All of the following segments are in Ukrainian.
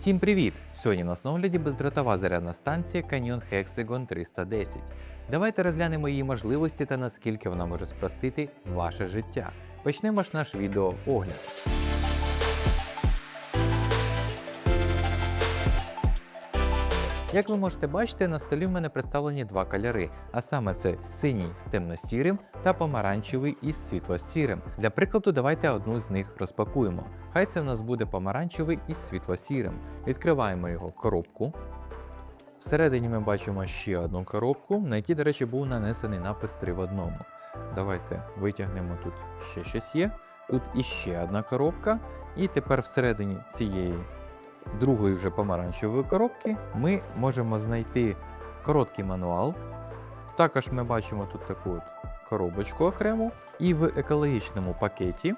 Всім привіт! Сьогодні нас на огляді бездротова зарядна станція Canyon Hexagon 310. Давайте розглянемо її можливості та наскільки вона може спростити ваше життя. Почнемо ж наш відео Як ви можете бачити, на столі в мене представлені два кольори, а саме це синій з темно-сірим та помаранчевий із світло-сірим. Для прикладу, давайте одну з них розпакуємо. Хай це в нас буде помаранчевий із світло-сірим. Відкриваємо його коробку. Всередині ми бачимо ще одну коробку, на якій, до речі, був нанесений напис 3 в одному. Давайте витягнемо тут ще щось є. Тут іще одна коробка. І тепер всередині цієї другої вже помаранчевої коробки ми можемо знайти короткий мануал. Також ми бачимо тут таку от коробочку окрему, і в екологічному пакеті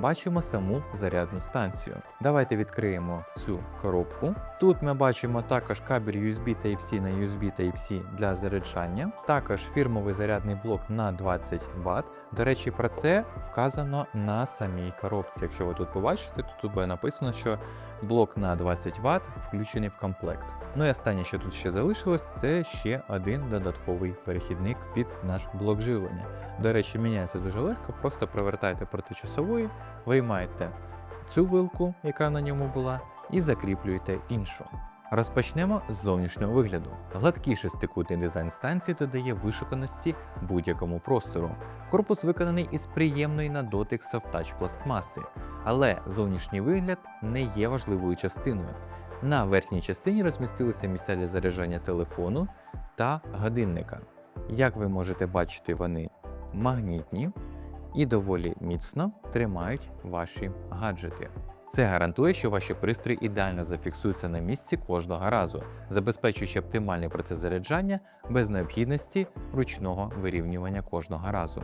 бачимо саму зарядну станцію. Давайте відкриємо цю коробку. Тут ми бачимо також кабель USB Type-C на USB Type-C для заряджання, також фірмовий зарядний блок на 20 Вт. До речі, про це вказано на самій коробці. Якщо ви тут побачите, то тут буде написано, що блок на 20 Вт включений в комплект. Ну і останнє, що тут ще залишилось, це ще один додатковий перехідник під наш блок живлення. До речі, міняється дуже легко, просто привертайте проти часової, виймаєте цю вилку, яка на ньому була, і закріплюєте іншу. Розпочнемо з зовнішнього вигляду. Гладкий шестикутний дизайн станції додає вишуканості будь-якому простору. Корпус виконаний із приємної на дотик софтач пластмаси, але зовнішній вигляд не є важливою частиною. На верхній частині розмістилися місця для заряджання телефону та годинника. Як ви можете бачити, вони магнітні і доволі міцно тримають ваші гаджети. Це гарантує, що ваші пристрої ідеально зафіксуються на місці кожного разу, забезпечуючи оптимальний процес заряджання без необхідності ручного вирівнювання кожного разу.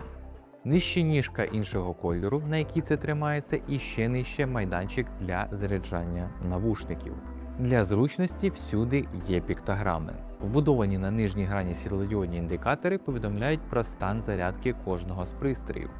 Нижче ніжка іншого кольору, на якій це тримається, і ще нижче майданчик для заряджання навушників. Для зручності всюди є піктограми. Вбудовані на нижній грані світлодіодні індикатори повідомляють про стан зарядки кожного з пристроїв.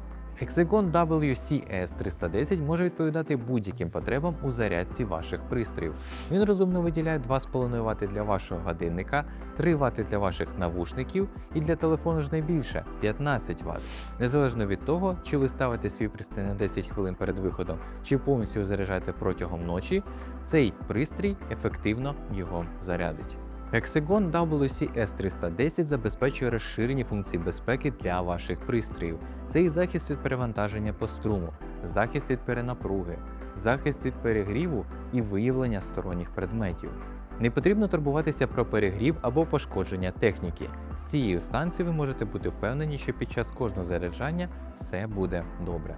Hexagon WCS 310 може відповідати будь-яким потребам у зарядці ваших пристроїв. Він розумно виділяє 2,5 Вт для вашого годинника, 3 Вт для ваших навушників і для телефону ж найбільше 15 Вт. Незалежно від того, чи ви ставите свій пристрій на 10 хвилин перед виходом, чи повністю заряджаєте протягом ночі, цей пристрій ефективно його зарядить. Hexagon WCS 310 забезпечує розширені функції безпеки для ваших пристроїв. Це і захист від перевантаження по струму, захист від перенапруги, захист від перегріву і виявлення сторонніх предметів. Не потрібно турбуватися про перегрів або пошкодження техніки. З цією станцією ви можете бути впевнені, що під час кожного заряджання все буде добре.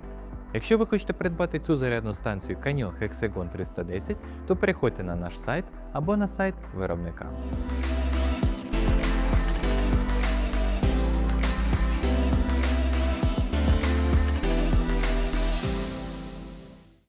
Якщо ви хочете придбати цю зарядну станцію Canyon Hexagon 310, то переходьте на наш сайт або на сайт виробника.